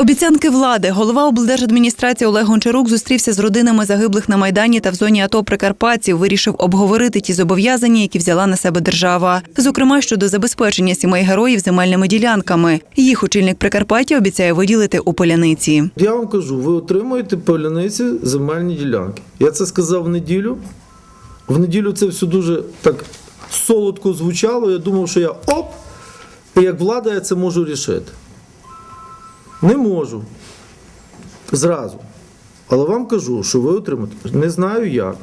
Обіцянки влади. Голова облдержадміністрації Олег Гончарук зустрівся з родинами загиблих на майдані та в зоні АТО Прикарпатців. Вирішив обговорити ті зобов'язання, які взяла на себе держава. Зокрема, щодо забезпечення сімей героїв земельними ділянками. Їх очільник Прикарпаття обіцяє виділити у поляниці. Я вам кажу, ви отримуєте поляниці земельні ділянки. Я це сказав в неділю. В неділю це все дуже так солодко звучало. Я думав, що я оп, і як влада я це можу рішити. Не можу. Зразу. Але вам кажу, що ви отримаєте. Не знаю як.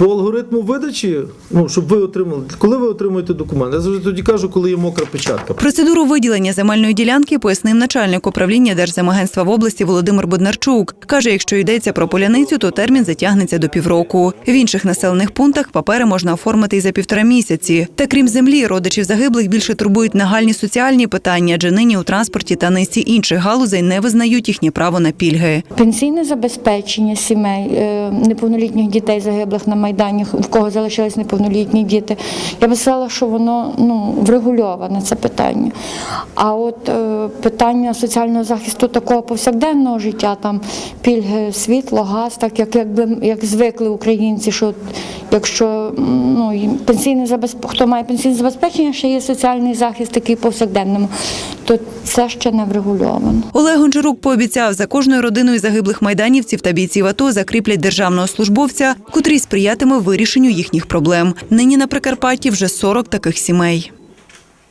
По алгоритму видачі, ну, щоб ви отримали, коли ви отримуєте документ, я завжди тоді кажу, коли є мокра печатка. Процедуру виділення земельної ділянки пояснив начальник управління Держземагентства в області Володимир Боднарчук. Каже, якщо йдеться про поляницю, то термін затягнеться до півроку. В інших населених пунктах папери можна оформити і за півтора місяці. Та крім землі, родичів загиблих більше турбують нагальні соціальні питання, адже нині у транспорті та низці інших галузей не визнають їхнє право на пільги. Пенсійне забезпечення сімей е, неповнолітніх дітей загиблих на майдані, в кого залишились неповнолітні діти. Я би сказала, що воно ну врегульоване це питання. А от е, питання соціального захисту такого повсякденного життя, там пільги, світло, газ, так як якби як звикли українці, що якщо ну пенсійне забезпечення, хто має пенсійне забезпечення, ще є соціальний захист такий повсякденному, то це ще не врегульовано. Олег Гончарук пообіцяв, за кожною родиною загиблих майданівців та бійців АТО закріплять державного службовця, котрий сприятиме вирішенню їхніх проблем. Нині на Прикарпатті вже 40 таких сімей.